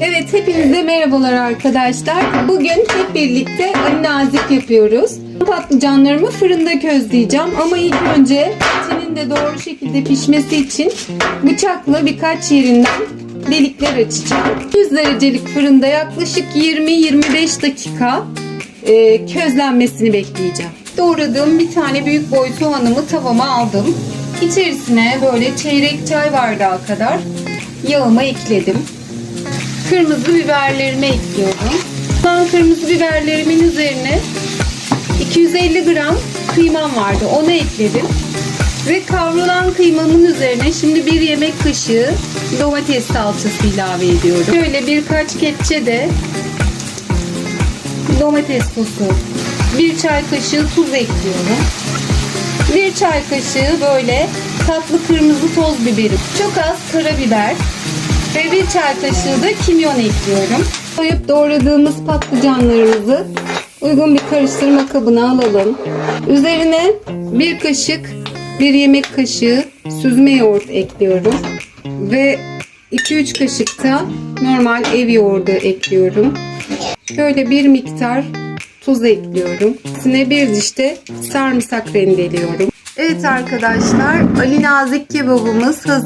Evet hepinize merhabalar arkadaşlar. Bugün hep birlikte Ali nazik yapıyoruz. Patlıcanlarımı fırında közleyeceğim ama ilk önce etinin de doğru şekilde pişmesi için bıçakla birkaç yerinden delikler açacağım. 100 derecelik fırında yaklaşık 20-25 dakika e, közlenmesini bekleyeceğim. Doğradığım bir tane büyük boy soğanımı tavama aldım. İçerisine böyle çeyrek çay bardağı kadar yağımı ekledim. Kırmızı biberlerimi ekliyorum. Ben kırmızı biberlerimin üzerine 250 gram kıymam vardı. Onu ekledim. Ve kavrulan kıymamın üzerine şimdi bir yemek kaşığı domates salçası ilave ediyorum. Şöyle birkaç kepçe de domates sosu, bir çay kaşığı tuz ekliyorum. Bir çay kaşığı böyle tatlı kırmızı toz biberim. Çok az karabiber ve bir çay kaşığı da kimyon ekliyorum. Soyup doğradığımız patlıcanlarımızı uygun bir karıştırma kabına alalım. Üzerine bir kaşık, bir yemek kaşığı süzme yoğurt ekliyorum. Ve 2-3 kaşık da normal ev yoğurdu ekliyorum. Şöyle bir miktar tuz ekliyorum. Üstüne bir diş de sarımsak rendeliyorum. Evet arkadaşlar Ali Nazik kebabımız hazır.